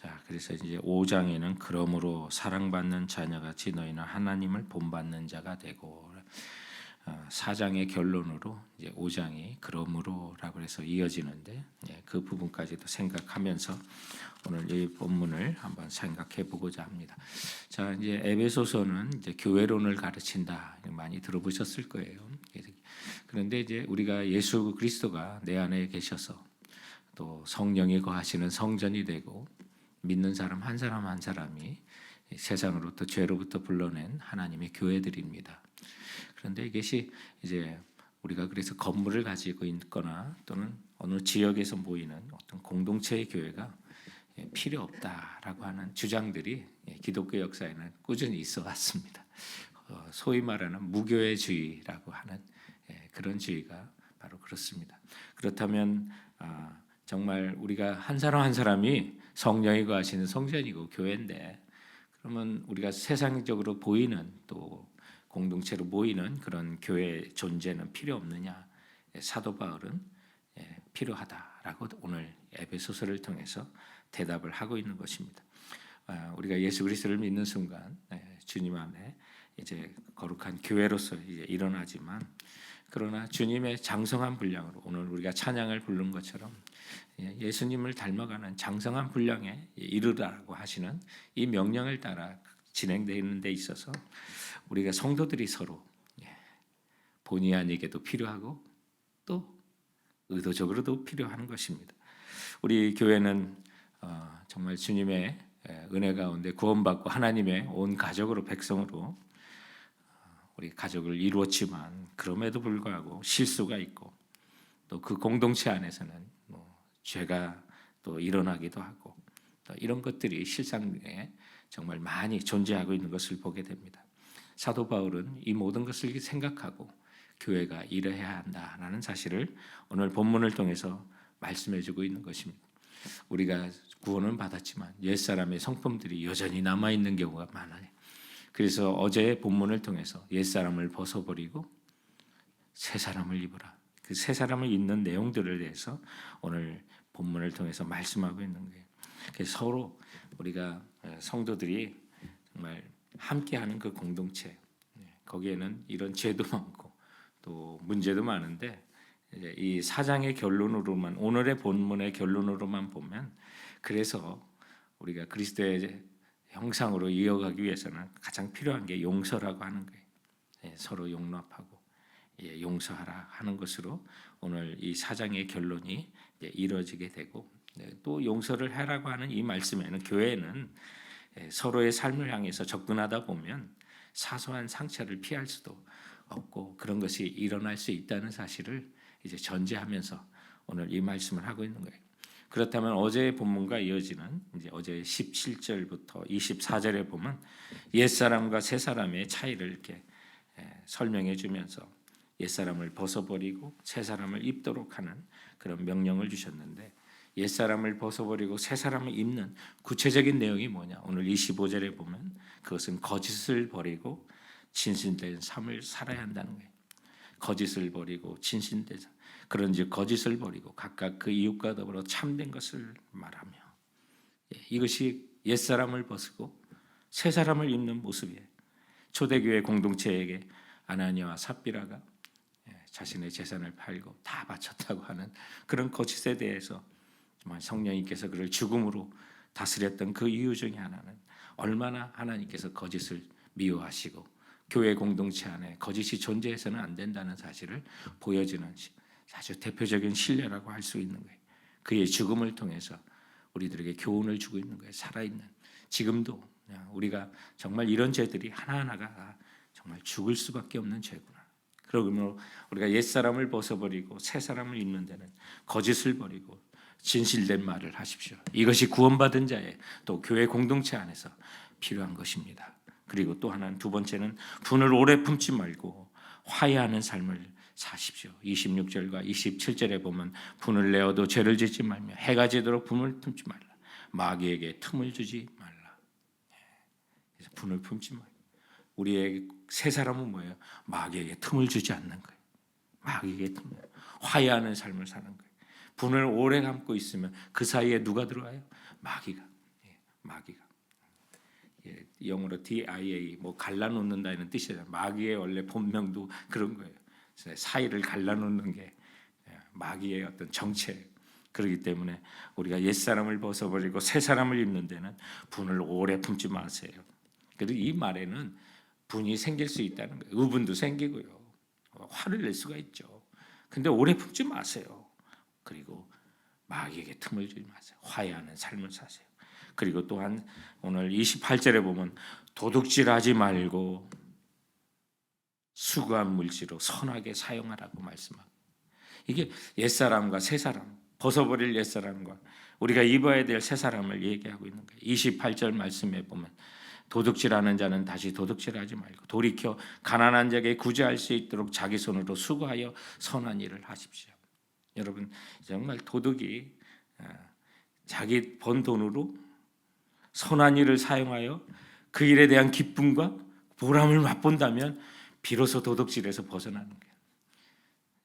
자, 그래서 이제 5장에는 그러므로 사랑받는 자녀같이 너희는 하나님을 본받는 자가 되고 어, 4장의 결론으로 이제 5장이 그러므로라고 해서 이어지는데 예, 그 부분까지도 생각하면서 오늘 이 본문을 한번 생각해 보고자 합니다. 자, 이제 에베소서는 이제 교회론을 가르친다 많이 들어보셨을 거예요. 그런데 이제 우리가 예수 그리스도가 내 안에 계셔서 또 성령이 거하시는 성전이 되고 믿는 사람 한 사람 한 사람이 세상으로부터 죄로부터 불러낸 하나님의 교회들입니다. 그런데 이것이 이제 우리가 그래서 건물을 가지고 있거나 또는 어느 지역에서 모이는 어떤 공동체의 교회가 예, 필요 없다라고 하는 주장들이 예, 기독교 역사에는 꾸준히 있어 왔습니다. 어, 소위 말하는 무교회주의라고 하는 예, 그런 주의가 바로 그렇습니다. 그렇다면 아, 정말 우리가 한 사람 한 사람이 성령이 거하시는 성전이고 교회인데 그러면 우리가 세상적으로 보이는 또 공동체로 모이는 그런 교회 존재는 필요 없느냐? 예, 사도 바울은 예, 필요하다라고 오늘 에베소서를 통해서 대답을 하고 있는 것입니다. 아, 우리가 예수 그리스도를 믿는 순간 예, 주님 안에 이제 거룩한 교회로서 이제 일어나지만 그러나 주님의 장성한 분량으로 오늘 우리가 찬양을 부른 것처럼 예, 예수님을 닮아가는 장성한 분량에 이르라고 하시는 이 명령을 따라 진행되는 데 있어서 우리가 성도들이 서로 예, 본의 아니게도 필요하고 또 의도적으로도 필요한 것입니다. 우리 교회는 어, 정말 주님의 예, 은혜 가운데 구원받고 하나님의 온 가족으로 백성으로 어, 우리 가족을 이루었지만 그럼에도 불구하고 실수가 있고 또 그 공동체 안에서는 뭐 죄가 또 일어나기도 하고 또 이런 것들이 실상에 정말 많이 존재하고 있는 것을 보게 됩니다. 사도 바울은 이 모든 것을 생각하고 교회가 이래야 한다라는 사실을 오늘 본문을 통해서 말씀해 주고 있는 것입니다. 우리가 구원은 받았지만 옛 사람의 성품들이 여전히 남아 있는 경우가 많아요. 그래서 어제 본문을 통해서 옛 사람을 벗어버리고 새 사람을 입으라. 그 새 사람을 입는 내용들을 대해서 오늘 본문을 통해서 말씀하고 있는 거예요. 서로 우리가 성도들이 정말 함께하는 그 공동체 거기에는 이런 죄도 많고 또 문제도 많은데 이 사장의 결론으로만 오늘의 본문의 결론으로만 보면 그래서 우리가 그리스도의 형상으로 이어가기 위해서는 가장 필요한 게 용서라고 하는 거예요. 예, 서로 용납하고 예, 용서하라 하는 것으로 오늘 이 사장의 결론이 이루어지게 되고 네, 또 용서를 해라고 하는 이 말씀에는 교회는 예, 서로의 삶을 향해서 접근하다 보면 사소한 상처를 피할 수도 없고 그런 것이 일어날 수 있다는 사실을 이제 전제하면서 오늘 이 말씀을 하고 있는 거예요. 그렇다면 어제의 본문과 이어지는 이제 어제 17절부터 24절에 보면 옛 사람과 새 사람의 차이를 이렇게 예, 설명해 주면서 옛 사람을 벗어버리고 새 사람을 입도록 하는 그런 명령을 주셨는데 옛 사람을 벗어버리고 새 사람을 입는 구체적인 내용이 뭐냐? 오늘 25절에 보면 그것은 거짓을 버리고 진실된 삶을 살아야 한다는 거예요. 거짓을 버리고 진실된 삶. 그런즉 거짓을 버리고 각각 그 이웃과 더불어 참된 것을 말하며 예, 이것이 옛 사람을 벗고 새 사람을 입는 모습이에요. 초대교회 공동체에게 아나니아와 삽비라가 예, 자신의 재산을 팔고 다 바쳤다고 하는 그런 거짓에 대해서 정말 성령님께서 그를 죽음으로 다스렸던 그 이유 중에 하나는 얼마나 하나님께서 거짓을 미워하시고 교회 공동체 안에 거짓이 존재해서는 안 된다는 사실을 보여주는 아주 대표적인 신뢰라고 할 수 있는 거예요. 그의 죽음을 통해서 우리들에게 교훈을 주고 있는 거예요. 살아있는 지금도 우리가 정말 이런 죄들이 하나하나가 정말 죽을 수밖에 없는 죄구나. 그러므로 우리가 옛 사람을 벗어버리고 새 사람을 입는 데는 거짓을 버리고 진실된 말을 하십시오. 이것이 구원받은 자의 또 교회 공동체 안에서 필요한 것입니다. 그리고 또 하나는 두 번째는 분을 오래 품지 말고 화해하는 삶을 사십시오. 26절과 27절에 보면 분을 내어도 죄를 짓지 말며 해가 지도록 분을 품지 말라. 마귀에게 틈을 주지 말라. 예. 그래서 분을 품지 말. 우리의 새 사람은 뭐예요? 마귀에게 틈을 주지 않는 거예요. 마귀에게 틈을 화해하는 삶을 사는 거예요. 분을 오래 감고 있으면 그 사이에 누가 들어와요? 마귀가. 예. 마귀가 예, 영어로 DIA 뭐 갈라놓는다 이런 뜻이잖아요. 마귀의 원래 본명도 그런 거예요. 사이를 갈라놓는 게 예, 마귀의 어떤 정체. 그렇기 때문에 우리가 옛 사람을 벗어버리고 새 사람을 입는 데는 분을 오래 품지 마세요. 그리고 이 말에는 분이 생길 수 있다는 거예요. 의분도 생기고요. 화를 낼 수가 있죠. 근데 오래 품지 마세요. 그리고 마귀에게 틈을 주지 마세요. 화해하는 삶을 사세요. 그리고 또한 오늘 28절에 보면 도둑질하지 말고 수고한 물질로 선하게 사용하라고 말씀하고 이게 옛사람과 새사람 벗어버릴 옛사람과 우리가 입어야 될 새사람을 얘기하고 있는 거예요. 28절 말씀에 보면 도둑질하는 자는 다시 도둑질하지 말고 돌이켜 가난한 자에게 구제할 수 있도록 자기 손으로 수고하여 선한 일을 하십시오. 여러분 정말 도둑이 어, 자기 번 돈으로 선한 일을 사용하여 그 일에 대한 기쁨과 보람을 맛본다면 비로소 도둑질에서 벗어나는 거예요.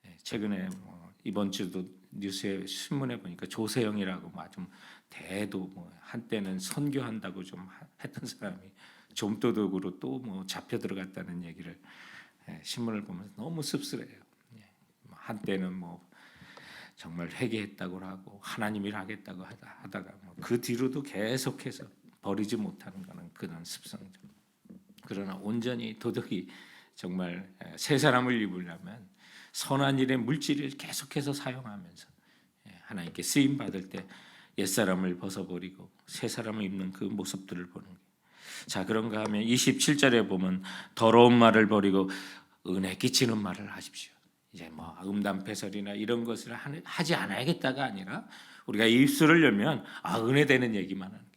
예, 최근에 뭐 이번 주도 뉴스에 신문에 보니까 조세영이라고 뭐좀 대도 뭐 한때는 선교한다고 좀 하- 했던 사람이 좀도둑으로 또 뭐 잡혀 들어갔다는 얘기를 예, 신문을 보면서 너무 씁쓸해요. 예, 뭐 한때는 뭐 정말 회개했다고 하고 하나님 일 하겠다고 하다, 하다가 뭐그 뒤로도 계속해서 버리지 못하는 거는 그런 습성들. 그러나 온전히 도덕이 정말 에, 새 사람을 입으려면 선한 일의 물질을 계속해서 사용하면서 예, 하나님께 쓰임 받을 때 옛 사람을 벗어버리고 새 사람을 입는 그 모습들을 보는 거예요. 자 그런가 하면 27절에 보면 더러운 말을 버리고 은혜 끼치는 말을 하십시오. 이제 뭐 음담패설이나 이런 것을 하지 않아야겠다가 아니라 우리가 입술을 열면 아 은혜 되는 얘기만 하는 게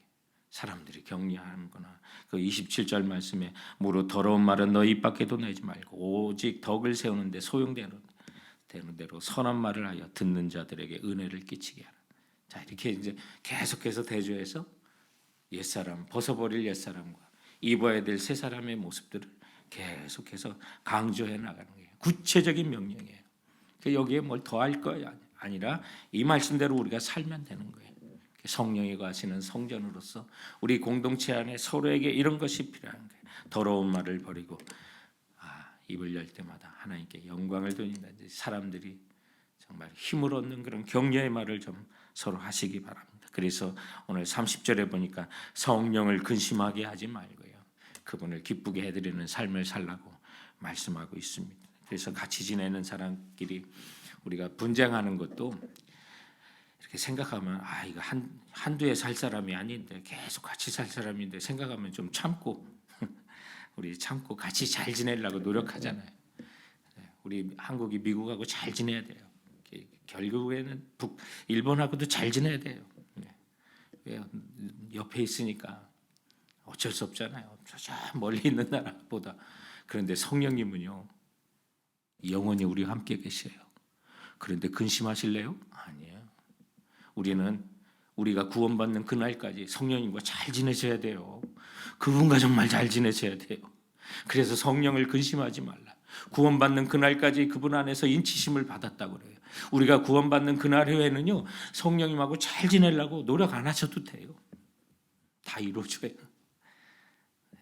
사람들이 격려하는구나. 그 27절 말씀에 무릇 더러운 말은 너입 밖에도 내지 말고 오직 덕을 세우는데 소용되는 되는 대로 선한 말을 하여 듣는 자들에게 은혜를 끼치게 하라. 자 이렇게 이제 계속해서 대조해서 옛 사람 벗어버릴 옛 사람과 입어야 될 새 사람의 모습들을 계속해서 강조해 나가는 거예요. 구체적인 명령이에요. 그 여기에 뭘 더할 거야 아니라 이 말씀대로 우리가 살면 되는 거예요. 성령이 가시는 성전으로서 우리 공동체 안에 서로에게 이런 것이 필요한 거예요. 더러운 말을 버리고 아, 입을 열 때마다 하나님께 영광을 돌린다. 사람들이 정말 힘을 얻는 그런 격려의 말을 좀 서로 하시기 바랍니다. 그래서 오늘 30절에 보니까 성령을 근심하게 하지 말고요. 그분을 기쁘게 해드리는 삶을 살라고 말씀하고 있습니다. 그래서 같이 지내는 사람끼리 우리가 분쟁하는 것도 이렇게 생각하면 아 이거 한 한두에 살 사람이 아닌데 계속 같이 살 사람인데 생각하면 좀 참고 우리 참고 같이 잘 지내려고 노력하잖아요. 네, 우리 한국이 미국하고 잘 지내야 돼요. 결국에는 북 일본하고도 잘 지내야 돼요. 네. 왜 옆에 있으니까 어쩔 수 없잖아요. 저 멀리 있는 나라보다 그런데 성령님은요 영원히 우리와 함께 계셔요. 그런데 근심하실래요? 아니에요. 우리는 우리가 구원받는 그날까지 성령님과 잘 지내셔야 돼요. 그분과 정말 잘 지내셔야 돼요. 그래서 성령을 근심하지 말라. 구원받는 그날까지 그분 안에서 인치심을 받았다고 그래요. 우리가 구원받는 그날 후에는요 성령님하고 잘 지내려고 노력 안 하셔도 돼요. 다 이루어져요. 네.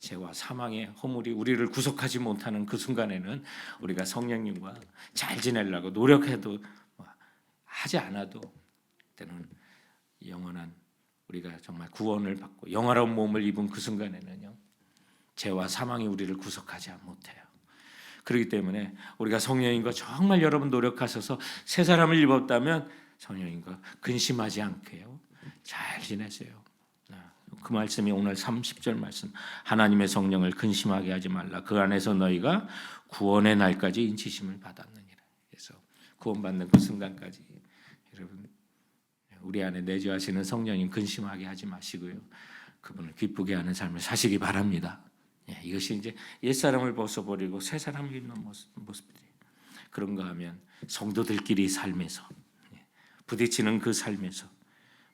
죄와 사망의 허물이 우리를 구속하지 못하는 그 순간에는 우리가 성령님과 잘 지내려고 노력해도 뭐 하지 않아도 때는 영원한 우리가 정말 구원을 받고 영화로운 몸을 입은 그 순간에는요 죄와 사망이 우리를 구속하지 못해요. 그렇기 때문에 우리가 성령님과 정말 여러분 노력하셔서 새 사람을 입었다면 성령님과 근심하지 않게요 잘 지내세요. 아, 그 말씀이 오늘 30절 말씀 하나님의 성령을 근심하게 하지 말라 그 안에서 너희가 구원의 날까지 인치심을 받았느니라 그래서 구원받는 그 순간까지 여러분 우리 안에 내주하시는 성령님 근심하게 하지 마시고요 그분을 기쁘게 하는 삶을 사시기 바랍니다 예, 이것이 이제 옛 사람을 벗어버리고 새 사람을 입는 모습, 모습들이 그런가 하면 성도들끼리 삶에서 예, 부딪히는 그 삶에서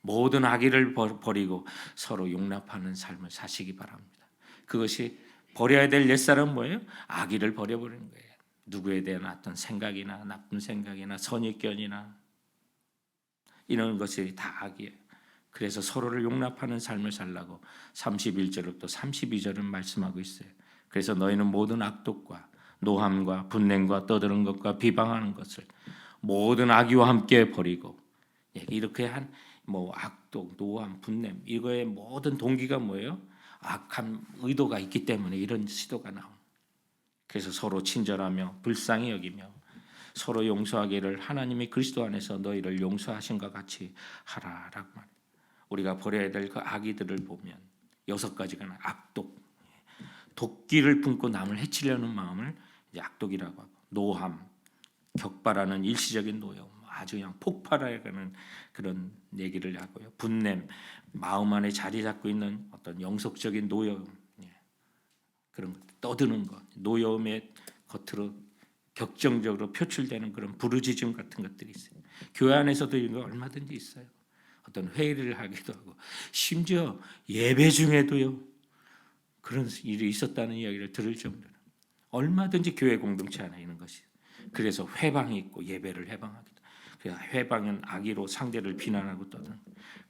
모든 악의를 버- 버리고 서로 용납하는 삶을 사시기 바랍니다. 그것이 버려야 될 옛사람 뭐예요? 악의를 버려버리는 거예요. 누구에 대한 어떤 생각이나 나쁜 생각이나 선입견이나 이런 것이 다 악이에요. 그래서 서로를 용납하는 삶을 살라고 31절부터 32절은 말씀하고 있어요. 그래서 너희는 모든 악독과 노함과 분냉과 떠드는 것과 비방하는 것을 모든 악의와 함께 버리고 예, 이렇게 한 뭐 악독, 노함, 분냄 이거의 모든 동기가 뭐예요? 악한 의도가 있기 때문에 이런 시도가 나온. 그래서 서로 친절하며 불쌍히 여기며 서로 용서하기를 하나님이 그리스도 안에서 너희를 용서하신 것 같이 하라라고 말. 우리가 버려야 될 그 악의들을 보면 여섯 가지가 나 악독, 도끼를 품고 남을 해치려는 마음을 이제 악독이라고 하고 노함, 격발하는 일시적인 노여움, 아주 그냥 폭발해가는 그런 얘기를 하고요. 분냄, 마음 안에 자리 잡고 있는 어떤 영속적인 노여움, 예. 그런 것, 떠드는 것, 노여움의 겉으로 격정적으로 표출되는 그런 부르짖음 같은 것들이 있어요. 교회 안에서도 이런 거 얼마든지 있어요. 어떤 회의를 하기도 하고 심지어 예배 중에도요 그런 일이 있었다는 이야기를 들을 정도로 얼마든지 교회 공동체 안에 있는 것이 그래서 회방이 있고 예배를 해방하기도 그래서 회방은 악의로 상대를 비난하고 떠드는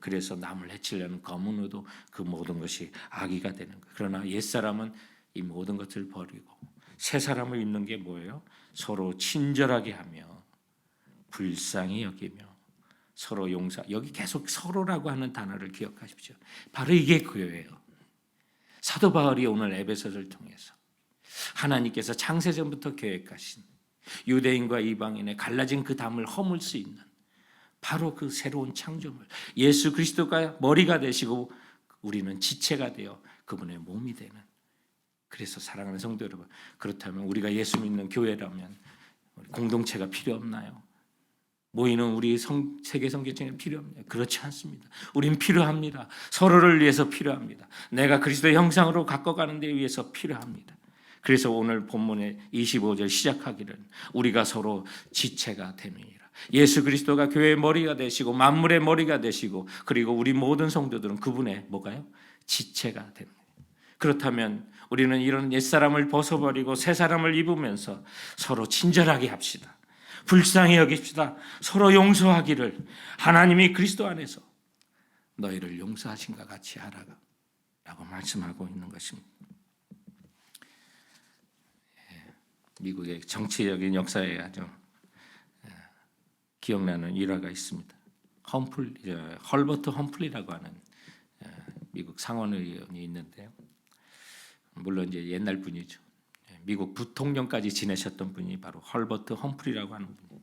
그래서 남을 해치려는 검은 의도 그 모든 것이 악의가 되는 거예요. 그러나 옛 사람은 이 모든 것을 버리고 새 사람을 입는 게 뭐예요? 서로 친절하게 하며 불쌍히 여기며 서로 용서. 여기 계속 서로라고 하는 단어를 기억하십시오. 바로 이게 교회예요. 사도 바울이 오늘 에베소를 통해서 하나님께서 창세전부터 계획하신 유대인과 이방인의 갈라진 그 담을 허물 수 있는 바로 그 새로운 창조물 예수 그리스도가 머리가 되시고 우리는 지체가 되어 그분의 몸이 되는 그래서 사랑하는 성도 여러분 그렇다면 우리가 예수 믿는 교회라면 공동체가 필요 없나요? 모이는 우리 성, 세계 성교체는 필요 없나요? 그렇지 않습니다. 우린 필요합니다. 서로를 위해서 필요합니다. 내가 그리스도의 형상으로 가꿔가는 데 위해서 필요합니다. 그래서 오늘 본문의 25절 시작하기를 우리가 서로 지체가 됨이니라. 예수 그리스도가 교회의 머리가 되시고 만물의 머리가 되시고 그리고 우리 모든 성도들은 그분의 뭐가요? 지체가 됩니다. 그렇다면 우리는 이런 옛사람을 벗어버리고 새 사람을 입으면서 서로 친절하게 합시다. 불쌍히 여깁시다. 서로 용서하기를 하나님이 그리스도 안에서 너희를 용서하신 것 같이 하라고 라고 말씀하고 있는 것입니다. 예, 미국의 정치적인 역사에 아주 예, 기억나는 일화가 있습니다. 험플, 헐버트 험플리라고 하는 예, 미국 상원의원이 있는데요. 물론 이제 옛날 분이죠. 예, 미국 부통령까지 지내셨던 분이 바로 헐버트 험프리라고 하는 분이에요.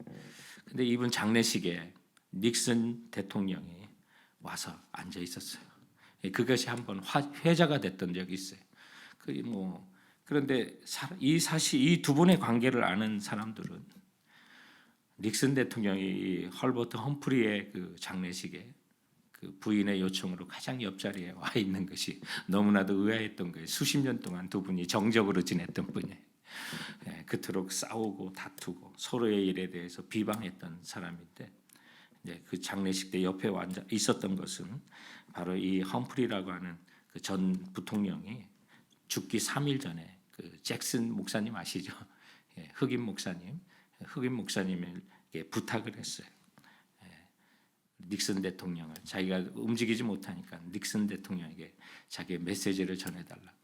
근데 이분 장례식에 닉슨 대통령이 와서 앉아 있었어요. 예, 그것이 한번 회자가 됐던 적이 있어요. 그 뭐 그런데 이 사실 이 두 분의 관계를 아는 사람들은 닉슨 대통령이 헐버트 험프리의 그 장례식에 그 부인의 요청으로 가장 옆자리에 와 있는 것이 너무나도 의아했던 거예요. 수십 년 동안 두 분이 정적으로 지냈던 분이에요. 예, 그토록 싸우고 다투고 서로의 일에 대해서 비방했던 사람인데 이제 그 장례식 때 옆에 앉아 있었던 것은 바로 이 험프리라고 하는 그 전 부통령이 죽기 3일 전에 그 잭슨 목사님 아시죠? 예, 흑인 목사님, 흑인 목사님에게 부탁을 했어요. 닉슨 대통령을 자기가 움직이지 못하니까 닉슨 대통령에게 자기의 메시지를 전해달라고.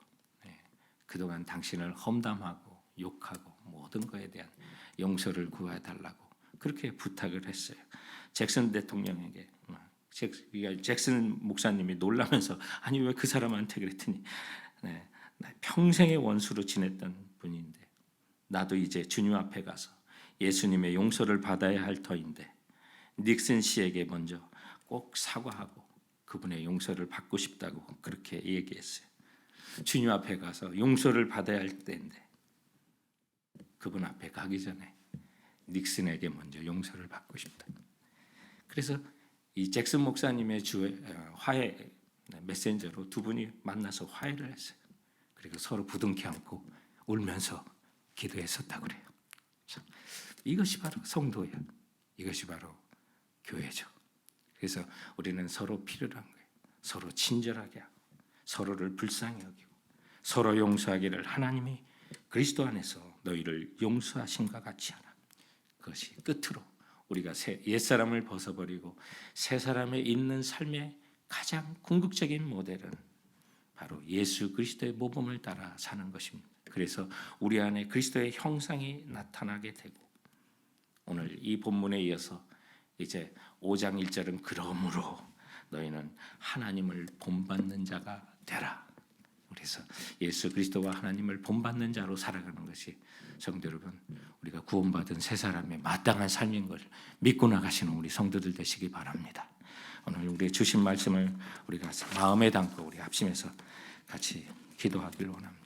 네. 그동안 당신을 험담하고 욕하고 모든 것에 대한 용서를 구해달라고 그렇게 부탁을 했어요. 잭슨 대통령에게 어, 잭슨 목사님이 놀라면서 아니 왜 그 사람한테 그랬더니 네, 평생의 원수로 지냈던 분인데 나도 이제 주님 앞에 가서 예수님의 용서를 받아야 할 터인데 닉슨 씨에게 먼저 꼭 사과하고 그분의 용서를 받고 싶다고 그렇게 얘기했어요. 주님 앞에 가서 용서를 받아야 할 때인데 그분 앞에 가기 전에 닉슨에게 먼저 용서를 받고 싶다. 그래서 이 잭슨 목사님의 주 어, 화해 메신저로 두 분이 만나서 화해를 했어요. 그리고 서로 부둥켜 안고 울면서 기도했었다고 그래요. 이것이 바로 성도예요. 이것이 바로 교회죠. 그래서 우리는 서로 필요한 거예요. 서로 친절하게 하고 서로를 불쌍히 여기고 서로 용서하기를 하나님이 그리스도 안에서 너희를 용서하신과 같이 하라. 그것이 끝으로 우리가 옛 사람을 벗어버리고 새 사람의 있는 삶의 가장 궁극적인 모델은 바로 예수 그리스도의 모범을 따라 사는 것입니다. 그래서 우리 안에 그리스도의 형상이 나타나게 되고 오늘 이 본문에 이어서 이제 5장 1절은 그러므로 너희는 하나님을 본받는 자가 되라. 그래서 예수 그리스도와 하나님을 본받는 자로 살아가는 것이 성도 여러분 우리가 구원받은 새 사람의 마땅한 삶인 걸 믿고 나가시는 우리 성도들 되시기 바랍니다. 오늘 우리 주신 말씀을 우리가 마음에 담고 우리 합심해서 같이 기도하기를 원합니다.